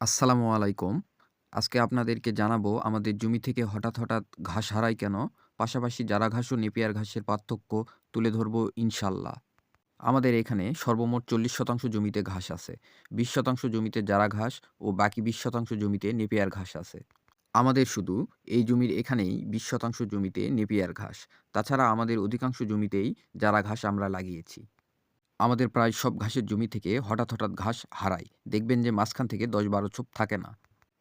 আসসালামু আলাইকুম। আজকে আপনাদেরকে জানাব আমাদের জমি থেকে হঠাৎ, হঠাৎ ঘাস হারায় কেন? পাশাপাশি জারা ঘাস ও নেপিয়ার ঘাসের পার্থক্য তুলে ধরবো ইনশাল্লাহ। আমাদের এখানে সর্বমোট ৪০% জমিতে ঘাস আছে। ২০% জমিতে জারা ঘাস ও বাকি ২০% জমিতে নেপিয়ার ঘাস আছে। আমাদের শুধু এই জমির এখানেই ২০% জমিতে নেপিয়ার ঘাস। তাছাড়া আমাদের অধিকাংশ জমিতেই জারা ঘাস আমরা লাগিয়েছি। আমাদের প্রায় সব ঘাসের জমি থেকে হঠাৎ, হঠাৎ ঘাস হারায়। দেখবেন যে মাঝখান থেকে দশ বারো ছোপ থাকে না।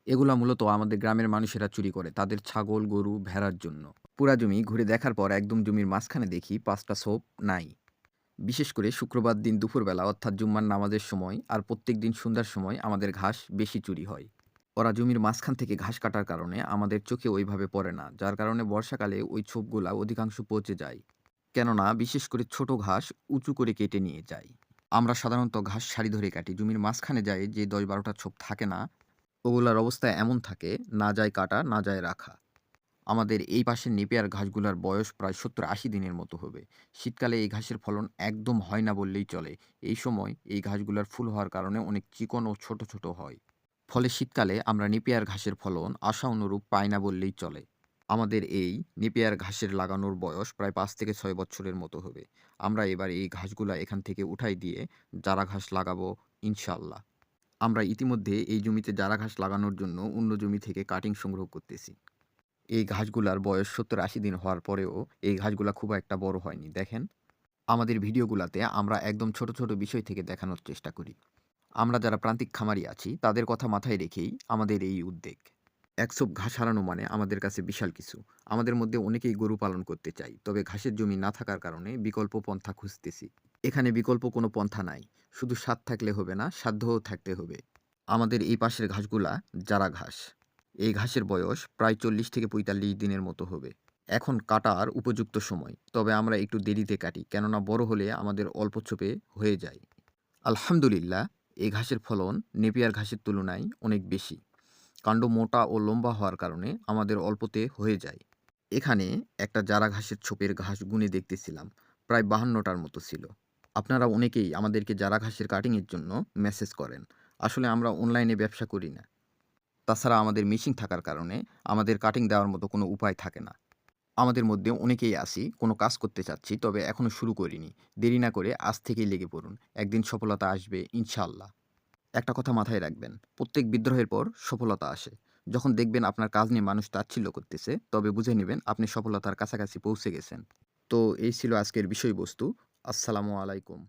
এগুলা মূলত আমাদের গ্রামের মানুষেরা চুরি করে তাদের ছাগল, গরু, ভেড়ার জন্য। পুরা জমি ঘুরে দেখার পর একদম জমির মাঝখানে দেখি পাঁচটা ছোপ নাই। বিশেষ করে শুক্রবার দিন দুপুরবেলা অর্থাৎ জুম্মার নামাজের সময় আর প্রত্যেক দিন সন্ধ্যার সময় আমাদের ঘাস বেশি চুরি হয়। ওরা জমির মাঝখান থেকে ঘাস কাটার কারণে আমাদের চোখে ওইভাবে পড়ে না। যার কারণে বর্ষাকালে ওই ছোপগুলা অধিকাংশ পচে যায়। কেননা বিশেষ করে ছোট ঘাস উঁচু করে কেটে নিয়ে যায়। আমরা সাধারণত ঘাস সারি ধরে কাটি। জমির মাঝখানে যাই যে ১০-১২টা ছোপ থাকে না, ওগুলার অবস্থা এমন থাকে না যায় কাটা, না যায় রাখা। আমাদের এই পাশের নেপিয়ার ঘাসগুলার বয়স প্রায় ৭০-৮০ দিনের মতো হবে। শীতকালে এই ঘাসের ফলন একদম হয় না বললেই চলে। এই সময় এই ঘাসগুলার ফুল হওয়ার কারণে অনেক চিকন ও ছোট, ছোট হয়। ফলে শীতকালে আমরা নেপিয়ার ঘাসের ফলন আশা অনুরূপ পাই না বললেই চলে। আমাদের এই নেপিয়ার ঘাসের লাগানোর বয়স প্রায় পাঁচ থেকে ছয় বছরের মতো হবে। আমরা এবার এই ঘাসগুলা এখান থেকে উঠাই দিয়ে জারা ঘাস লাগাবো ইনশাল্লাহ। আমরা ইতিমধ্যে এই জমিতে জারা ঘাস লাগানোর জন্য অন্য জমি থেকে কাটিং সংগ্রহ করতেছি। এই ঘাসগুলার বয়স ৭০-৮০ দিন হওয়ার পরেও এই ঘাসগুলা খুব একটা বড় হয়নি। দেখেন, আমাদের ভিডিওগুলাতে আমরা একদম ছোট, ছোট বিষয় থেকে দেখানোর চেষ্টা করি। আমরা যারা প্রান্তিক খামারি আছি তাদের কথা মাথায় রেখেই আমাদের এই উদ্বেগ। এক ছোপ ঘাস হারানো মানে আমাদের কাছে বিশাল কিছু। আমাদের মধ্যে অনেকেই গরু পালন করতে চাই। তবে ঘাসের জমি না থাকার কারণে বিকল্প পন্থা খুঁজতেছি। এখানে বিকল্প কোনো পন্থা নাই। শুধু স্বাদ থাকলে হবে না, সাধ্যও থাকতে হবে। আমাদের এই পাশের ঘাসগুলা জারা ঘাস। এই ঘাসের বয়স প্রায় ৪০ থেকে ৪৫ দিনের মতো হবে। এখন কাটার উপযুক্ত সময়। তবে আমরা একটু দেরিতে কাটি কেননা বড় হলে আমাদের অল্প ছোপে হয়ে যায়। আলহামদুলিল্লাহ এই ঘাসের ফলন নেপিয়ার ঘাসের তুলনায় অনেক বেশি। কাণ্ড মোটা ও লম্বা হওয়ার কারণে আমাদের অল্পতে হয়ে যায়। এখানে একটা জারা ঘাসের ছোপের ঘাস গুনে দেখতেছিলাম। প্রায় ৫২টার মতো ছিল। আপনারা অনেকেই আমাদেরকে জারা ঘাসের কাটিংয়ের জন্য মেসেজ করেন। আসলে আমরা অনলাইনে ব্যবসা করি না। তাছাড়া আমাদের মেশিন থাকার কারণে আমাদের কাটিং দেওয়ার মতো কোনো উপায় থাকে না। আমাদের মধ্যে অনেকেই আসি কোনো কাজ করতে চাচ্ছি, তবে এখনও শুরু করিনি। দেরি না করে আজ থেকেই লেগে পড়ুন। একদিন সফলতা আসবে ইনশাল্লাহ। একটা কথা মাথায় রাখবেন, প্রত্যেক বিদ্রোহের পর সফলতা আসে। যখন দেখবেন আপনার কাজ নিয়ে মানুষ তাচ্ছিল্য করতেছে তবে বুঝে নেবেন আপনি সফলতার কাছাকাছি পৌঁছে গেছেন। তো এই ছিল আজকের বিষয়বস্তু। আসসালামু আলাইকুম।